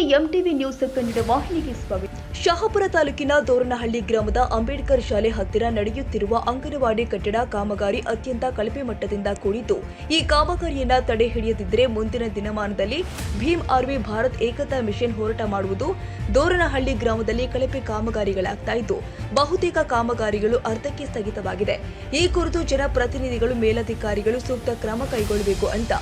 News Kannada ವಾಹಿನಿಗೆ ಸ್ವಾಗತ. ಶಹಾಪುರ ತಾಲೂಕಿನ ದೋರನಹಳ್ಳಿ ಗ್ರಾಮದ ಅಂಬೇಡ್ಕರ್ ಶಾಲೆ ಹತ್ತಿರ ನಡೆಯುತ್ತಿರುವ ಅಂಗನವಾಡಿ ಕಟ್ಟಡ ಕಾಮಗಾರಿ ಅತ್ಯಂತ ಕಳಪೆ ಮಟ್ಟದಿಂದ ಕೂಡಿದ್ದು, ಈ ಕಾಮಗಾರಿಯನ್ನು ತಡೆ ಹಿಡಿಯದಿದ್ದರೆ ಮುಂದಿನ ದಿನಮಾನದಲ್ಲಿ ಭೀಮ್ ಆರ್ಮಿ ಭಾರತ್ ಏಕತಾ ಮಿಷನ್ ಹೋರಾಟ ಮಾಡುವುದು ದೋರನಹಳ್ಳಿ ಗ್ರಾಮದಲ್ಲಿ ಕಳಪೆ ಕಾಮಗಾರಿಗಳಾಗ್ತಾ ಇದ್ದು, ಬಹುತೇಕ ಕಾಮಗಾರಿಗಳು ಅರ್ಧಕ್ಕೆ ಸ್ಥಗಿತವಾಗಿದೆ. ಈ ಕುರಿತು ಜನಪ್ರತಿನಿಧಿಗಳು ಮೇಲಧಿಕಾರಿಗಳು ಸೂಕ್ತ ಕ್ರಮ ಕೈಗೊಳ್ಳಬೇಕು ಅಂತ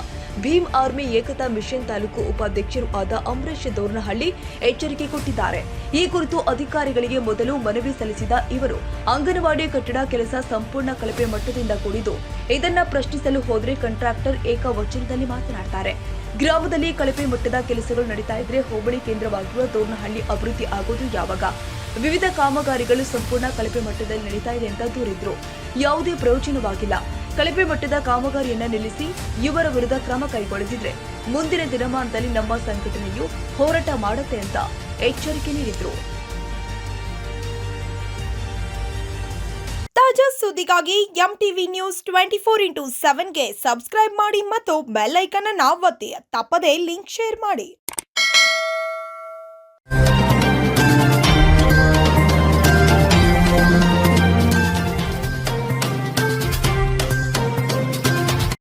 ಭೀಮ್ ಆರ್ಮಿ ಏಕತಾ ಮಿಷನ್ ತಾಲೂಕು ಉಪಾಧ್ಯಕ್ಷರು ಆದ ಅಂಬರೀಶ್ ದೋರ್ನಹಳ್ಳಿ ಎಚ್ಚರಿಕೆ ಕೊಟ್ಟಿದ್ದಾರೆ. ಈ ಕುರಿತು ಅಧಿಕಾರಿಗಳಿಗೆ ಮೊದಲು ಮನವಿ ಸಲ್ಲಿಸಿದ ಇವರು, ಅಂಗನವಾಡಿ ಕಟ್ಟಡ ಕೆಲಸ ಸಂಪೂರ್ಣ ಕಳಪೆ ಮಟ್ಟದಿಂದ ಕೂಡಿದ್ದು, ಇದನ್ನ ಪ್ರಶ್ನಿಸಲು ಹೋದರೆ ಕಾಂಟ್ರಾಕ್ಟರ್ ಏಕವಚನದಲ್ಲಿ ಮಾತನಾಡ್ತಾರೆ. ಗ್ರಾಮದಲ್ಲಿ ಕಳಪೆ ಮಟ್ಟದ ಕೆಲಸಗಳು ನಡೀತಾ ಇದ್ರೆ ಹೋಬಳಿ ಕೇಂದ್ರವಾಗಿರುವ ದೋರ್ನಹಳ್ಳಿ ಅಭಿವೃದ್ಧಿ ಆಗೋದು ಯಾವಾಗ? ವಿವಿಧ ಕಾಮಗಾರಿಗಳು ಸಂಪೂರ್ಣ ಕಳಪೆ ಮಟ್ಟದಲ್ಲಿ ನಡೀತಾ ಇದೆ ಅಂತ ದೂರಿದ್ರು. ಯಾವುದೇ ಪ್ರಯೋಜನವಾಗಿಲ್ಲ. ಕಳಪೆ ಮಟ್ಟದ ಕಾಮಗಾರಿಯನ್ನ ನಿಲ್ಲಿಸಿ ಇವರ ವಿರುದ್ಧ ಕ್ರಮ ಕೈಗೊಳ್ಳದಿದ್ರೆ ಮುಂದಿನ ದಿನಮಾನದಲ್ಲಿ ನಮ್ಮ ಸಂಘಟನೆಯು ಹೋರಾಟ ಮಾಡುತ್ತೆ ಅಂತ ಎಚ್ಚರಿಕೆ ನೀಡಿದ್ರು. ತಾಜಾ ಸುದ್ದಿಗಾಗಿ M TV news twenty four into ಸೆವೆನ್ಗೆ subscribe ಮಾಡಿ ಮತ್ತು ಬೆಲ್ ಐಕನ್ ಅನ್ನು ಒತ್ತಿ. ತಪ್ಪದೇ ಲಿಂಕ್ ಶೇರ್ ಮಾಡಿ.